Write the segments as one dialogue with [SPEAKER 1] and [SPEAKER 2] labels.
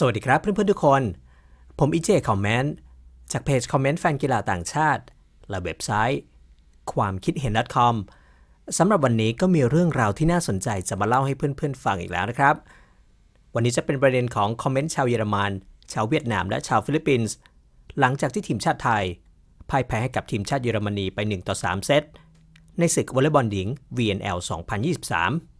[SPEAKER 1] สวัสดีครับเพื่อนๆทุกคน ผมอีเจคอมเมนต์จากเพจคอมเมนต์แฟนกีฬาต่างชาติ และเว็บไซต์ ความคิดเห็น .com สำหรับวันนี้ก็มีเรื่องราวที่น่าสนใจจะมาเล่าให้เพื่อนๆฟังอีกแล้วนะครับ วันนี้จะเป็นประเด็นของคอมเมนต์ชาวเยอรมัน ชาวเวียดนามและชาวฟิลิปปินส์หลังจากที่ทีมชาติไทยพ่ายแพ้ให้กับทีมชาติเยอรมนีไป1ต่อ3เซตในศึกวอลเลย์บอลหญิง VNL 2023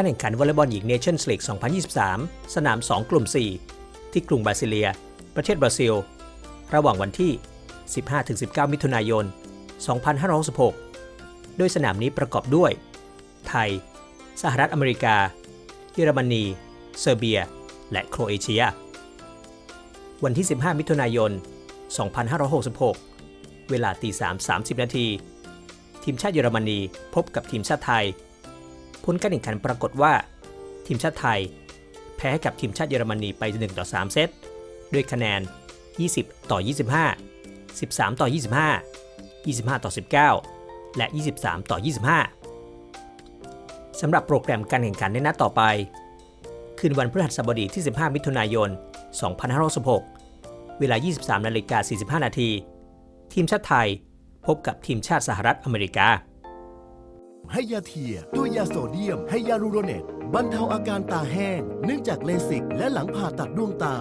[SPEAKER 1] การแข่งขันวอลเลย์บอลหญิงเนชั่นส์ลีก 2023 สนาม 2 กลุ่ม 4 ที่กรุงบราซิเลีย ประเทศบราซิล ระหว่างวันที่ 15-19 มิถุนายน 2566 โดยสนามนี้ประกอบด้วย ไทย สหรัฐอเมริกา เยอรมนี เซอร์เบีย และโครเอเชีย วันที่ 15 มิถุนายน 2566 เวลาตี3 30 นาที ทีมชาติเยอรมนีพบกับทีมชาติไทย ลการแข่งขันปรากฏว่า ทีมชาติไทย แพ้ให้กับทีมชาติเยอรมนีไป 1 ต่อ 3 เซต ด้วยคะแนน 20 ต่อ 25 13 ต่อ 25 25 ต่อ 19 และ 23 ต่อ 25 สำหรับโปรแกรมการแข่งขันในนัดต่อไป คืนวันพฤหัสบดีที่ 15 มิถุนายน 2566 เวลา 23 นาฬิกา 45 นาที ทีมชาติไทยพบกับทีมชาติสหรัฐอเมริกา
[SPEAKER 2] ให้ยาเทียด้วยยาโซเดียม ให้ยาลูโรเนตบรรเทาอาการตาแห้ง เนื่องจากเลสิก และหลังผ่าตัดดวงตา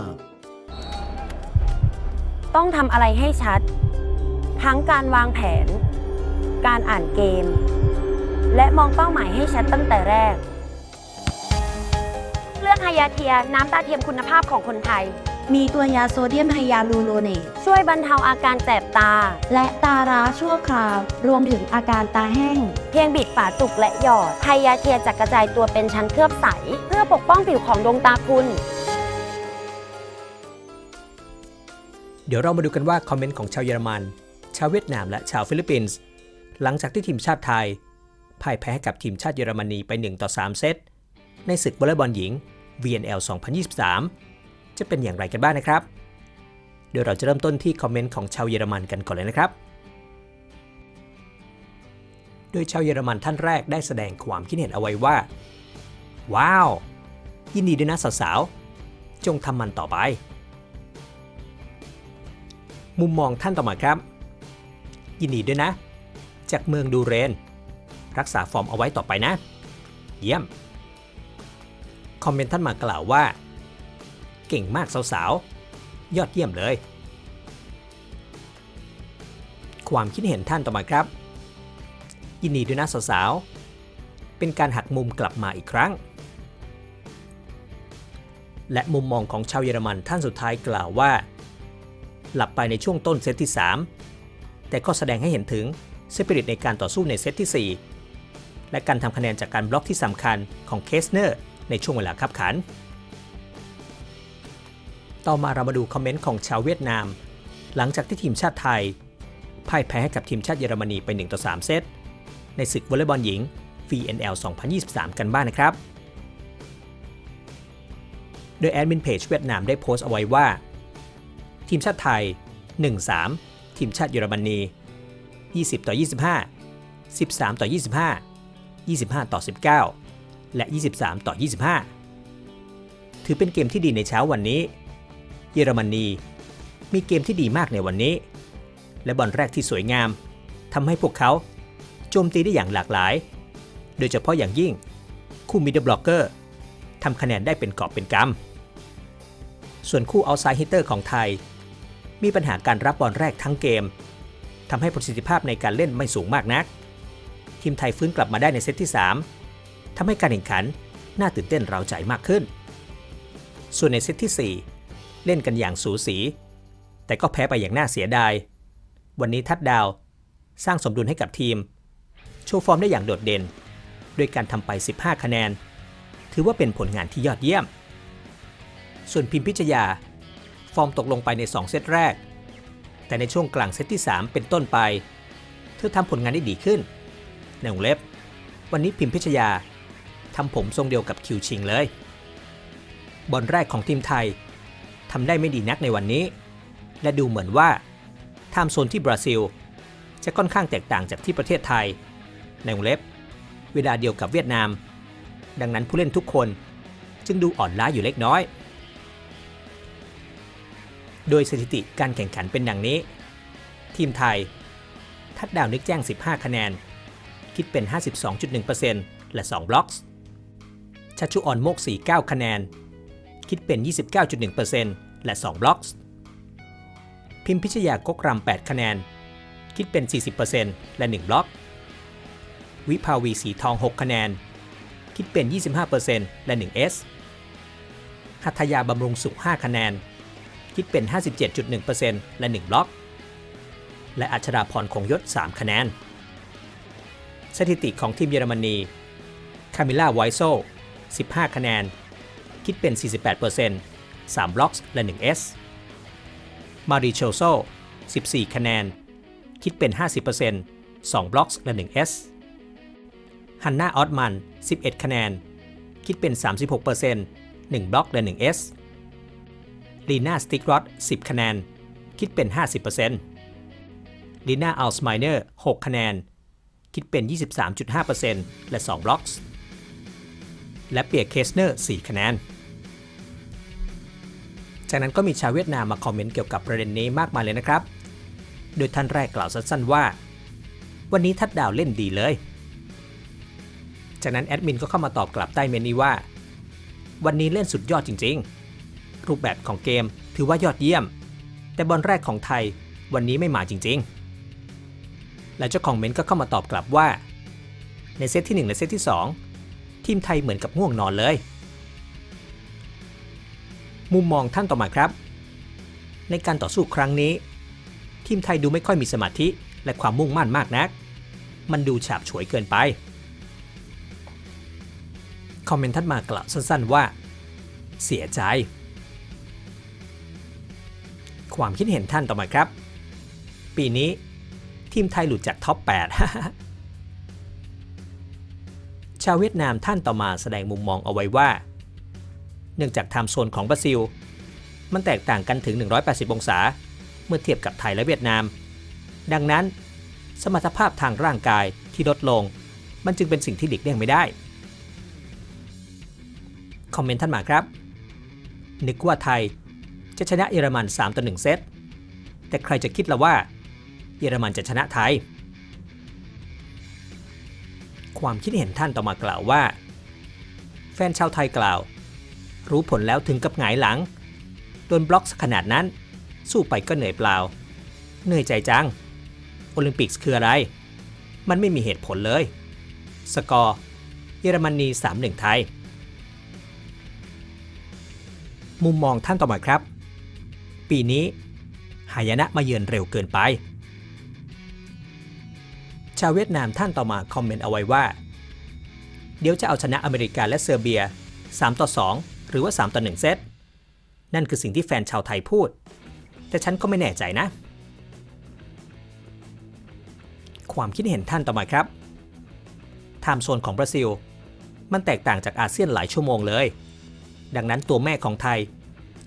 [SPEAKER 3] ต้องทำอะไรให้ชัด ทั้งการวางแผน การอ่านเกม และมองเป้าหมายให้ชัดตั้งแต่แรก เลือกไฮยาเทียน้ำตาเทียมคุณภาพของคนไทย
[SPEAKER 4] มีตัวยาโซเดียมไฮยาลูโรเนต
[SPEAKER 3] ช่วยบรรเทาอาการแสบตา
[SPEAKER 4] และตาร้าชั่วคราว รวมถึงอาการตาแห้ง
[SPEAKER 3] เพียงบิดฝาจุกและหยอดไฮยาเทียจะกระจายตัวเป็นชั้นเคลือบใส เพื่อปกป้องผิวของดวงตาคุณ
[SPEAKER 1] เดี๋ยวเรามาดูกันว่าคอมเมนต์ของชาวเยอรมัน ชาวเวียดนามและชาวฟิลิปปินส์หลังจากที่ทีมชาติไทยพ่ายแพ้กับทีมชาติเยอรมนีไป1ต่อ3เซตในศึกวอลเลย์บอลหญิง VNL 2023 จะเป็นอย่างไรกันบ้างนะครับ เดี๋ยวเราจะเริ่มต้นที่คอมเมนต์ของชาวเยอรมันกันก่อนเลยนะครับ โดยชาวเยอรมันท่านแรกได้แสดงความคิดเห็นเอาไว้ว่า ว้าว ยินดีด้วยนะสาวๆ จงทำมันต่อไป มุมมองท่านต่อมาครับ ยินดีด้วยนะ จากเมืองดูเรน รักษาฟอร์มเอาไว้ต่อไปนะ เยี่ยม คอมเมนต์ท่านมากล่าวว่า เก่งมากสาวๆ ยอดเยี่ยมเลย ความคิดเห็นท่านต่อมาครับ ยินดีด้วยนะสาวๆ เป็นการหักมุมกลับมาอีกครั้ง และมุมมองของชาวเยอรมันท่านสุดท้ายกล่าวว่า หลับไปในช่วงต้นเซตที่ 3 แต่ก็แสดงให้เห็นถึงสปิริตในการต่อสู้ในเซตที่ 4 และการทำคะแนนจากการบล็อกที่สำคัญของเคสเนอร์ในช่วงเวลาคับขัน ต่อมาเรามาดูคอมเมนต์ของชาวเวียดนาม หลังจากที่ทีมชาติไทยพ่ายแพ้ให้กับทีมชาติเยอรมนีไป 1 ต่อ 3 เซต ในศึกวอลเลย์บอลหญิง VNL 2023 กันบ้างนะครับ โดยแอดมินเพจเวียดนามได้โพสต์เอาไว้ว่า ทีมชาติไทย 1-3 ทีมชาติเยอรมนี 20 ต่อ 25 13 ต่อ 25 25 ต่อ 19 และ 23 ต่อ 25 ถือเป็นเกมที่ดีในเช้าวันนี้ เยอรมนี มีเกมที่ดีมากในวันนี้ และบอลแรกที่สวยงามทำให้พวกเขาโจมตีได้อย่างหลากหลาย โดยเฉพาะอย่างยิ่ง คู่มิดเดิลบล็อกเกอร์ทำคะแนนได้เป็นกอบเป็นกำส่วนคู่เอาไซด์ฮิตเตอร์ของไทย มีปัญหาการรับบอลแรกทั้งเกมทำให้ประสิทธิภาพในการเล่นไม่สูงมากนัก ทีมไทยฟื้นกลับมาได้ในเซตที่ 3ทำให้การแข่งขันน่าตื่นเต้นเร้าใจมากขึ้น ส่วนในเซตที่ 4 เล่นกันอย่างสูสี แต่ก็แพ้ไปอย่างน่าเสียดาย วันนี้ทัดดาว สร้างสมดุลให้กับทีม โชว์ฟอร์มได้อย่างโดดเด่น ด้วยการทำไป 15 คะแนน ถือว่าเป็นผลงานที่ยอดเยี่ยม ส่วนพิมพิชยา ฟอร์มตกลงไปใน 2 เซตแรก แต่ในช่วงกลางเซตที่ 3 เป็นต้นไป เธอทำผลงานได้ดีขึ้นในวงเล็บ วันนี้พิมพิชยาทำผมทรงเดียวกับคิวชิงเลย บอลแรกของทีมไทยำได้ไม่ดีนักในวันนี้ และดูเหมือนว่าไทม์โซนที่บราซิล จะค่อนข้างแตกต่างจากที่ประเทศไทย ในวงเล็บ เวลาเดียวกับเวียดนาม ดังนั้นผู้เล่นทุกคนจึงดูอ่อนล้าอยู่เล็กน้อย โดยสถิติการแข่งขันเป็นดังนี้ ทีมไทย ทัดดาวนึกแจ้ง 15 คะแนน คิดเป็น 52.1%และ 2 บล็อกชัชชุออนโมกสี9คะแนน คิดเป็น 29.1% และ 2 บล็อกส์พิมพิชยากกรำ8 คะแนน คิดเป็น 40%และ 1 บล็อก วิภาวีสีทอง 6 คะแนน คิดเป็น 25%และ 1 S หัตยาบำรุงสุข 5 คะแนน คิดเป็น 57.1%และ 1 บล็อก และอัชราพรคงยศ 3 คะแนน สถิติของทีมเยอรมนี คามิล่าไวโซ 15 คะแนน คิดเป็น 48% 3 บล็อกและ 1 S มาริโชโซ14 คะแนน คิดเป็น 50% 2 บล็อกและ 1 S ฮันนาออตมัน 11 คะแนน คิดเป็น 36% 1 บล็อกและ 1 S ลีน่าสติกรอด10 คะแนน คิดเป็น 50%ลีน่าอัลสไมเนอร์ 6 คะแนน คิดเป็น 23.5%และ 2 บล็อกและเปียร์เคสเนอร์ 4 คะแนน จากนั้นก็มีชาวเวียดนามมาคอมเมนต์เกี่ยวกับประเด็นนี้มากมายเลยนะครับ โดยท่านแรกกล่าวสั้นๆว่า วันนี้ทัดดาวเล่นดีเลย จากนั้นแอดมินก็เข้ามาตอบกลับใต้เมนนี้ว่า วันนี้เล่นสุดยอดจริงๆ รูปแบบของเกมถือว่ายอดเยี่ยม แต่บอลแรกของไทยวันนี้ไม่มาจริงๆ และเจ้าของเมนต์ก็เข้ามาตอบกลับว่า ในเซตที่ 1 และเซตที่ 2 ทีมไทยเหมือนกับง่วงนอนเลย มุมมองท่านต่อมาครับ ในการต่อสู้ครั้งนี้ ทีมไทยดูไม่ค่อยมีสมาธิและความมุ่งมั่นมากนัก มันดูฉาบฉวยเกินไป คอมเมนต์ท่านมากล่าวสั้นๆว่า เสียใจ ความคิดเห็นท่านต่อมาครับ ปีนี้ทีมไทยหลุดจากท็อป 8 ชาวเวียดนามท่านต่อมาแสดงมุมมองเอาไว้ว่า เนื่องจากไทม์โซนของบราซิล มันแตกต่างกันถึง 180 องศา เมื่อเทียบกับไทยและเวียดนาม ดังนั้น สมรรถภาพทางร่างกายที่ลดลง มันจึงเป็นสิ่งที่หลีกเลี่ยงไม่ได้ คอมเมนต์ท่านมาครับ นึกว่าไทยจะชนะเยอรมัน 3 ต่อ 1 เซต แต่ใครจะคิดละว่า เยอรมันจะชนะไทย ความคิดเห็นท่านต่อมากล่าวว่า แฟนชาวไทยกล่าว รู้ผลแล้วถึงกับหงายหลัง โดนบล็อกขนาดนั้น สู้ไปก็เหนื่อยเปล่า เหนื่อยใจจัง โอลิมปิกส์คืออะไร มันไม่มีเหตุผลเลย สกอร์ เยอรมนี3-1ไทย มุมมองท่านต่อมาครับ ปีนี้ หายนะมาเยือนเร็วเกินไป ชาวเวียดนามท่านต่อมาคอมเมนต์เอาไว้ว่า เดี๋ยวจะเอาชนะอเมริกาและเซอร์เบีย3ต่อ2 หรือว่า 3 ต่อ 1 เซต นั่นคือสิ่งที่แฟนชาวไทยพูด แต่ฉันก็ไม่แน่ใจนะ ความคิดเห็นท่านต่อมาครับไทม์โซนของบราซิล มันแตกต่างจากอาเซียนหลายชั่วโมงเลย ดังนั้นตัวแม่ของไทย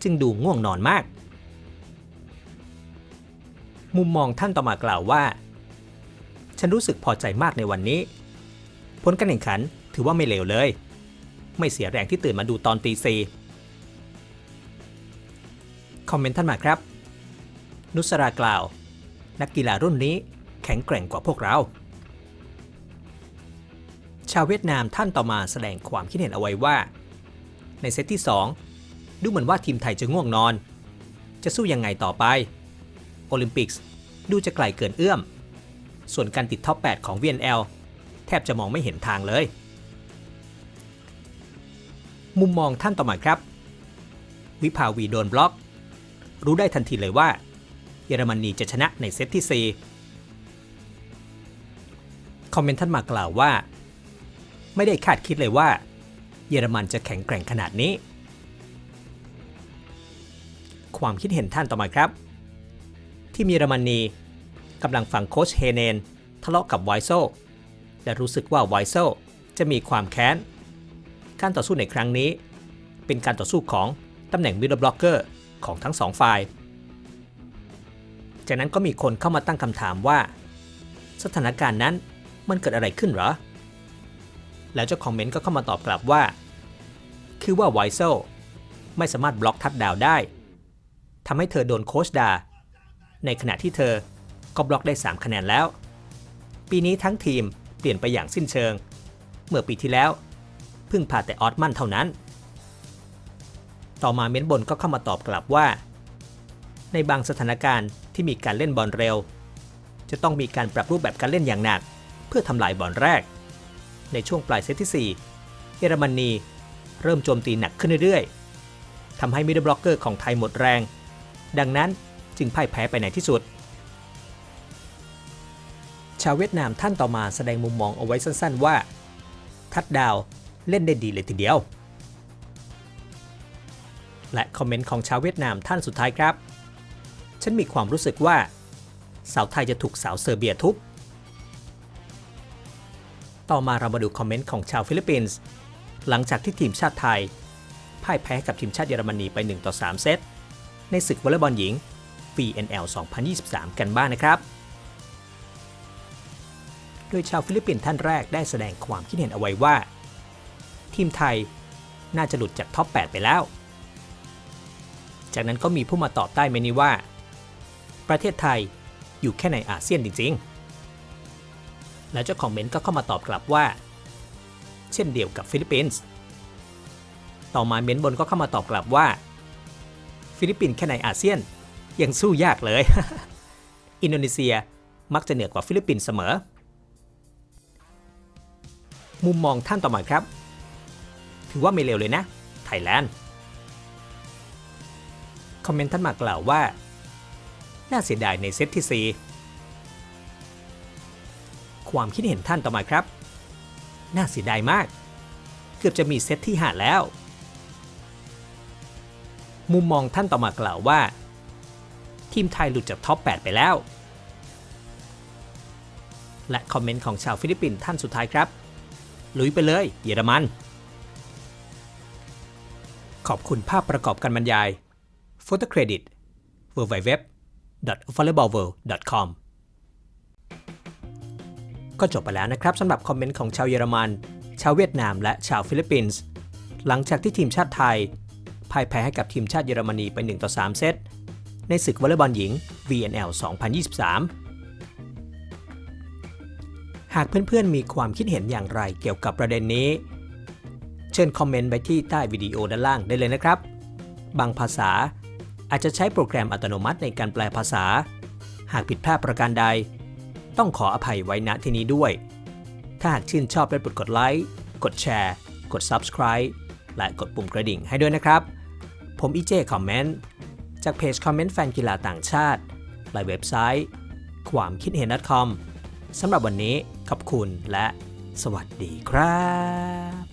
[SPEAKER 1] จึงดูง่วงนอนมาก มุมมองท่านต่อมากล่าวว่า ฉันรู้สึกพอใจมากในวันนี้ ผลการแข่งขันถือว่าไม่เลวเลย ไม่เสียแรงที่ตื่นมาดูตอนตีสี่คอมเมนต์ท่านมาครับ นุสรากล่าว นักกีฬารุ่นนี้แข็งแกร่งกว่าพวกเรา ชาวเวียดนามท่านต่อมาแสดงความคิดเห็นเอาไว้ว่า ในเซตที่ 2 ดูเหมือนว่าทีมไทยจะง่วงนอน จะสู้ยังไงต่อไป โอลิมปิกส์ดูจะไกลเกินเอื้อม ส่วนการติดท็อป 8 ของ VNL แทบจะมองไม่เห็นทางเลย มุมมองท่านต่อมาครับ วิภาวีโดนบล็อก รู้ได้ทันทีเลยว่า เยอรมนีจะชนะในเซตที่ 4 คอมเมนต์ท่านมากล่าวว่า ไม่ได้คาดคิดเลยว่า เยอรมันจะแข็งแกร่งขนาดนี้ ความคิดเห็นท่านต่อมาครับ ที่เยอรมนีกำลังฟังโค้ชเฮเนน ทะเลาะกับไวโซและรู้สึกว่าไวโซจะมีความแค้น การต่อสู้ในครั้งนี้ เป็นการต่อสู้ของตำแหน่งมิดเดิลบล็อกเกอร์ของทั้งสองฝ่าย จากนั้นก็มีคนเข้ามาตั้งคำถามว่า สถานการณ์นั้นมันเกิดอะไรขึ้นหรอ แล้วเจ้าคอมเมนต์ก็เข้ามาตอบกลับว่า คือว่าไวเซลไม่สามารถบล็อกทัดดาวได้ทำให้เธอโดนโคชด่าในขณะที่เธอก็บล็อกได้ 3 คะแนนแล้ว ปีนี้ทั้งทีมเปลี่ยนไปอย่างสิ้นเชิง เมื่อปีที่แล้ว พิ่งผ่าแต่ออสมันเท่านั้น ต่อมาเม้นบนก็เข้ามาตอบกลับว่า ในบางสถานการณ์ที่มีการเล่นบอลเร็ว จะต้องมีการปรับรูปแบบการเล่นอย่างหนัก เพื่อทำลายบอลแรก ในช่วงปลายเซตที่ 4 เยอรมนีเริ่มโจมตีหนักขึ้นเรื่อยๆทำให้มิดเดิลบล็อกเกอร์ของไทยหมดแรง ดังนั้นจึงพ่ายแพ้ไปในที่สุดชาวเวียดนามท่านต่อมาแสดงมุมมองเอาไว้สั้นๆว่า ทัดดาว เล่นได้ดีเลยทีเดียว และคอมเมนต์ของชาวเวียดนามท่านสุดท้ายครับ ฉันมีความรู้สึกว่า สาวไทยจะถูกสาวเซอร์เบียทุบต่อมาเรามาดูคอมเมนต์ของชาวฟิลิปปินส์หลังจากที่ทีมชาติไทยพ่ายแพ้กับทีมชาติเยอรมนีไป 1 ต่อ 3 เซต ในศึกวอลเลย์บอลหญิง VNL 2023 กันบ้างนะครับ โดยชาวฟิลิปปินส์ท่านแรกได้แสดงความคิดเห็นเอาไว้ว่า ทีมไทย น่าจะหลุดจากท็อป 8 ไปแล้ว จากนั้นก็มีผู้มาตอบใต้เมนี้ว่า ประเทศไทยอยู่แค่ในอาเซียนจริงๆ แล้วเจ้าของเมนก็เข้ามาตอบกลับว่า เช่นเดียวกับฟิลิปปินส์ต่อมาเมนบนก็เข้ามาตอบกลับว่า ฟิลิปปินส์แค่ในอาเซียนยังสู้ยากเลย อินโดนีเซียมักจะเหนือกว่าฟิลิปปินส์เสมอ มุมมองท่านต่อมาครับ ถือว่าไม่เลวเลยนะไทยแลนด์ คอมเมนต์ท่านมากล่าวว่า น่าเสียดายในเซตที่ 4 ความคิดเห็นท่านต่อมาครับ น่าเสียดายมาก เกือบจะมีเซตที่ 5 แล้ว มุมมองท่านต่อมากล่าวว่า ทีมไทยหลุดจากท็อป 8 ไปแล้ว และคอมเมนต์ของชาวฟิลิปปินส์ท่านสุดท้ายครับ ลุยไปเลย เยอรมัน ขอบคุณภาพประกอบการบรรยาย Photo Credit www.volleyballworld.com ก็จบไปแล้วนะครับสำหรับคอมเมนต์ของชาวเยอรมัน ชาวเวียดนามและชาวฟิลิปปินส์ หลังจากที่ทีมชาติไทยพ่ายแพ้ให้กับทีมชาติเยอรมนีไป 1 ต่อ 3 เซต ในศึกวอลเลย์บอลหญิง VNL 2023 หากเพื่อนๆมีความคิดเห็นอย่างไรเกี่ยวกับประเด็นนี้ ชิญคอมเมนต์ไว้ที่ใต้วิดีโอด้านล่างได้เลยนะครับ บางภาษาอาจจะใช้โปรแกรมอัตโนมัติในการแปลภาษา หากผิดพลาดประการใด ต้องขออภัยไว้ณที่นี้ด้วย ถ้าหากชื่นชอบได้โปรดกดไลค์ กดแชร์ กด Subscribe และกดปุ่มกระดิ่งให้ด้วยนะครับ ผมอีเจคอมเมนต์จากเพจคอมเมนต์แฟนกีฬาต่างชาติและเว็บไซต์ ความคิดเห็น .com สำหรับวันนี้ขอบคุณและสวัสดีครับ